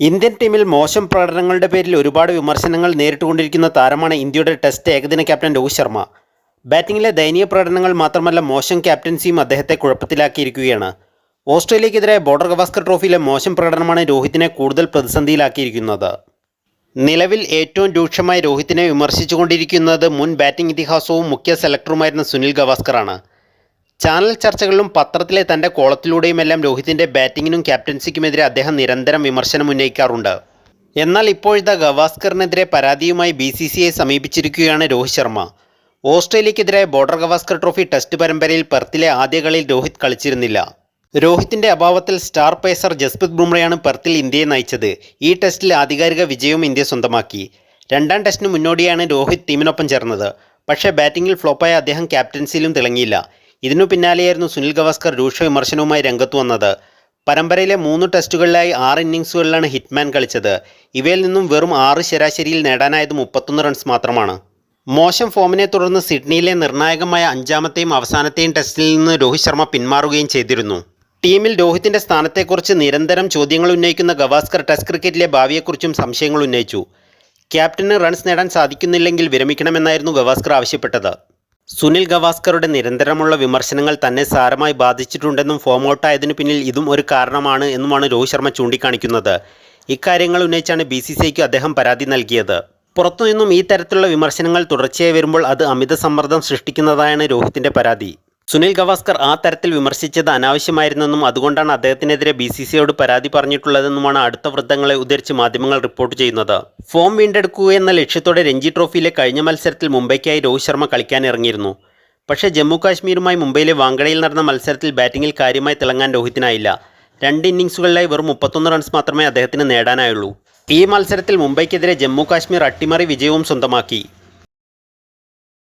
Indian ടീമിൽ മോശം പ്രകടനങ്ങളുടെ പേരിൽ ഒരുപാട് വിമർശനങ്ങൾ നേരിട്ടുകൊണ്ടിരിക്കുന്ന താരമാണ് ഇന്ത്യയുടെ ടെസ്റ്റ് ഏകദിന ക്യാപ്റ്റൻ രോഹിത് ശർമ്മ. ബാറ്റിംഗിലെ ദയനീയ പ്രകടനങ്ങൾ മാത്രമല്ല മോശം ക്യാപ്റ്റൻസിയും അദ്ദേഹത്തെ കുഴപ്പത്തിലാക്കിയിരിക്കുകയാണ്. ഓസ്ട്രേലിയക്കെതിരെ ബോർഡർ ഗവാസ്കർ ട്രോഫിയിലെ മോശം പ്രകടനമാണ് രോഹിത്തിനെ കൂടുതൽ പ്രതിസന്ധിയിലാക്കിയിരിക്കുന്നത്. നിലവിൽ ഏറ്റവും രൂക്ഷമായി രോഹിത്തിനെ വിമർശിച്ചുകൊണ്ടിരിക്കുന്നത് മുൻ ബാറ്റിംഗ് ഇതിഹാസവും മുഖ്യ സെലക്ടറുമായിരുന്ന സുനിൽ ഗവാസ്കറാണ്. ചാനൽ ചർച്ചകളിലും പത്രത്തിലെ തന്റെ കോളത്തിലൂടെയുമെല്ലാം രോഹിതിന്റെ ബാറ്റിങ്ങിനും ക്യാപ്റ്റൻസിക്കുമെതിരെ അദ്ദേഹം നിരന്തരം വിമർശനം ഉന്നയിക്കാറുണ്ട്. എന്നാൽ ഇപ്പോഴത്തെ ഗവാസ്കറിനെതിരെ പരാതിയുമായി ബി സി സി ഐ സമീപിച്ചിരിക്കുകയാണ് രോഹിത് ശർമ്മ. ഓസ്ട്രേലിയക്കെതിരായ ബോർഡർ ഗവാസ്കർ ട്രോഫി ടെസ്റ്റ് പരമ്പരയിൽ പെർത്തിലെ ആദ്യ കളിയിൽ രോഹിത് കളിച്ചിരുന്നില്ല. രോഹിത്തിന്റെ അഭാവത്തിൽ സ്റ്റാർ പേസർ ജസ്പ്രീത് ബുംറയാണ് പെർത്തിൽ ഇന്ത്യയെ നയിച്ചത്. ഈ ടെസ്റ്റിൽ ആധികാരിക വിജയവും ഇന്ത്യ സ്വന്തമാക്കി. രണ്ടാം ടെസ്റ്റിന് മുന്നോടിയാണ് രോഹിത് ടീമിനൊപ്പം ചേർന്നത്. പക്ഷേ ബാറ്റിംഗിൽ ഫ്ലോപ്പായ അദ്ദേഹം ക്യാപ്റ്റൻസിയിലും തിളങ്ങിയില്ല. ഇതിനു പിന്നാലെയായിരുന്നു സുനിൽ ഗവാസ്കർ രൂക്ഷ വിമർശനവുമായി രംഗത്തു വന്നത്. പരമ്പരയിലെ മൂന്ന് ടെസ്റ്റുകളിലായി ആറ് ഇന്നിംഗ്സുകളിലാണ് ഹിറ്റ്മാൻ കളിച്ചത്. ഇവയിൽ നിന്നും വെറും ആറ് ശരാശരിയിൽ നേടാനായത് മുപ്പത്തൊന്ന് റൺസ് മാത്രമാണ്. മോശം ഫോമിനെ തുടർന്ന് സിഡ്നിയിലെ നിർണായകമായ അഞ്ചാമത്തെയും അവസാനത്തെയും ടെസ്റ്റിൽ നിന്ന് രോഹിത് ശർമ്മ പിന്മാറുകയും ചെയ്തിരുന്നു. ടീമിൽ രോഹിത്തിന്റെ സ്ഥാനത്തെക്കുറിച്ച് നിരന്തരം ചോദ്യങ്ങൾ ഉന്നയിക്കുന്ന ഗവാസ്കർ ടെസ്റ്റ് ക്രിക്കറ്റിലെ ഭാവിയെക്കുറിച്ചും സംശയങ്ങൾ ഉന്നയിച്ചു. ക്യാപ്റ്റന് റൺസ് നേടാൻ സാധിക്കുന്നില്ലെങ്കിൽ വിരമിക്കണമെന്നായിരുന്നു ഗവാസ്കർ ആവശ്യപ്പെട്ടത്. സുനിൽ ഗവാസ്കറുടെ നിരന്തരമുള്ള വിമർശനങ്ങൾ തന്നെ സാരമായി ബാധിച്ചിട്ടുണ്ടെന്നും ഫോം ഔട്ടായതിനു പിന്നിൽ ഇതും ഒരു കാരണമാണ് എന്നുമാണ് രോഹിത് ശർമ്മ ചൂണ്ടിക്കാണിക്കുന്നത്. ഇക്കാര്യങ്ങൾ ഉന്നയിച്ചാണ് ബി സി സിക്ക് അദ്ദേഹം പരാതി നൽകിയത്. പുറത്തുനിന്നും ഈ തരത്തിലുള്ള വിമർശനങ്ങൾ തുടർച്ചയായി വരുമ്പോൾ അത് അമിത സമ്മർദ്ദം സൃഷ്ടിക്കുന്നതായാണ് രോഹിത്തിന്റെ പരാതി. സുനിൽ ഗവാസ്കർ ആ തരത്തിൽ വിമർശിച്ചത് അനാവശ്യമായിരുന്നെന്നും അതുകൊണ്ടാണ് അദ്ദേഹത്തിനെതിരെ ബി സി സിയോട് പരാതി പറഞ്ഞിട്ടുള്ളതെന്നുമാണ് അടുത്ത വൃത്തങ്ങളെ ഉദ്ധരിച്ച് മാധ്യമങ്ങൾ റിപ്പോർട്ട് ചെയ്യുന്നത്. ഫോം വീണ്ടെടുക്കുക എന്ന ലക്ഷ്യത്തോടെ രഞ്ജി ട്രോഫിയിലെ കഴിഞ്ഞ മത്സരത്തിൽ മുംബൈക്കായി രോഹിത് ശർമ്മ കളിക്കാനിറങ്ങിയിരുന്നു പക്ഷേ ജമ്മു കാശ്മീരുമായി മുംബൈയിലെ വാങ്കടയിൽ നടന്ന മത്സരത്തിൽ ബാറ്റിംഗിൽ കാര്യമായി തിളങ്ങാൻ രോഹിത്തിനായില്ല. രണ്ട് ഇന്നിംഗ്സുകളിലായി വെറും മുപ്പത്തൊന്ന് റൺസ് മാത്രമേ അദ്ദേഹത്തിന് നേടാനായുള്ളൂ. ഈ മത്സരത്തിൽ മുംബൈക്കെതിരെ ജമ്മു കാശ്മീർ അട്ടിമറി വിജയവും സ്വന്തമാക്കി.